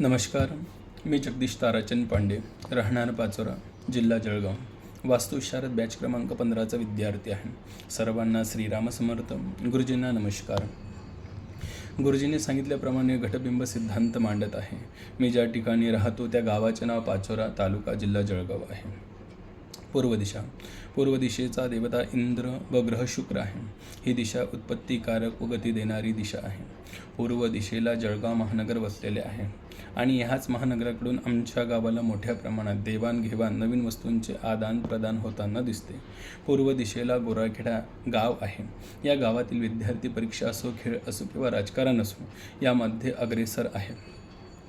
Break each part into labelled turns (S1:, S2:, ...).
S1: नमस्कार मी जगदीश ताराचंद पांडे राहणार पाचोरा जिल्हा जळगाव. वास्तुशारद बॅच क्रमांक पंधराचा विद्यार्थी आहे. सर्वांना श्रीराम समर्थ. गुरुजींना नमस्कार. गुरुजींनी सांगितल्याप्रमाणे घटबिंब सिद्धांत मांडत आहे. मी ज्या ठिकाणी राहतो त्या गावाचे नाव पाचोरा तालुका जिल्हा जळगाव आहे. पूर्व दिशा. पूर्व दिशेचा देवता इंद्र व ग्रह शुक्र आहे. ही दिशा उत्पत्तीकारक व गती देणारी दिशा आहे. पूर्व दिशेला जळगाव महानगर वसलेले आहे. आणि ह्याच महानगराकडून आमच्या गावाला मोठ्या प्रमाणात देवाणघेवाण नवीन वस्तूंचे आदान प्रदान होताना दिसते. पूर्व दिशेला गोराखेडा गाव आहे. या गावातील विद्यार्थी परीक्षा असो खेळ असो किंवा राजकारण असो यामध्ये अग्रेसर आहे.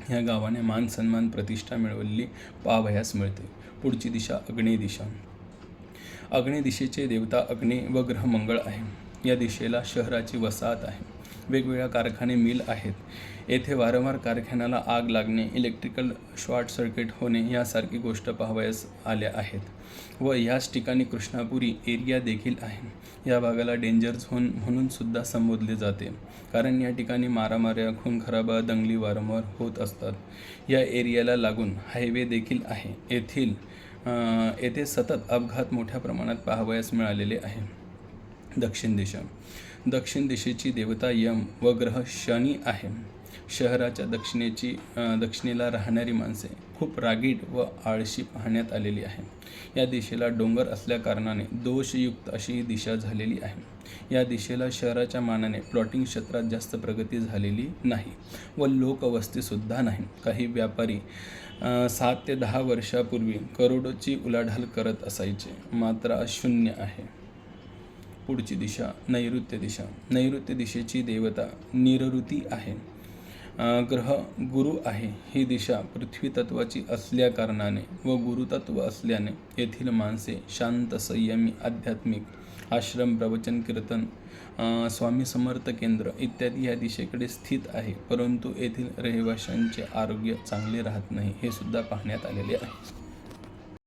S1: या गावाने मान सन्मान प्रतिष्ठा मिळवलेली पावयास मिळते. पुढची दिशा अग्नेय दिशा. अग्नी दिशेचे देवता अग्ने व ग्रह मंगळ आहे. या दिशेला शहराची वसाहत आहे. वेगवेगळ्या कारखाने मिल आहेत. येथे वारंवार कारखान्याला आग लागणे इलेक्ट्रिकल शॉर्ट सर्किट होणे यासारखी गोष्ट पाहावयास आल्या आहेत. व याच ठिकाणी कृष्णापुरी एरिया देखील आहे. या भागाला डेंजर झोन म्हणून सुद्धा संबोधले जाते. कारण या ठिकाणी मारामाऱ्या खूनखराबा दंगली वारंवार होत असतात. या एरियाला लागून हायवे देखील आहे. येथील येथे सतत अपघात मोठ्या प्रमाणात पाहावयास मिळालेले आहे. दक्षिण दिशा. दक्षिण दिशेची देवता यम व ग्रह शनी आहे. शहराच्या दक्षिणेची दक्षिणेला राहणारी माणसे खूप रागीट व आळशी पाहण्यात आलेली आहे. या दिशेला डोंगर असल्याकारणाने दोषयुक्त अशी ही दिशा झालेली आहे. या दिशेला शहराच्या मानाने प्लॉटिंग क्षेत्रात जास्त प्रगती झालेली नाही व लोकवस्तीसुद्धा नाही. काही व्यापारी सात ते दहा वर्षापूर्वी करोडोची उलाढाल करत असायचे. मात्र शून्य आहे. पुढची दिशा नैऋत्य दिशा. नैऋत्य दिशेची देवता निरऋती आहे. ग्रह गुरु आहे. ही दिशा पृथ्वी तत्वाची असल्याकारणाने व गुरुतत्व असल्याने येथील माणसे शांत संयमी आध्यात्मिक आश्रम प्रवचन कीर्तन स्वामी समर्थ केंद्र इत्यादी या दिशेकडे स्थित आहे. परंतु येथील रहिवाशांचे आरोग्य चांगले राहत नाही हे सुद्धा पाहण्यात आलेले आहे.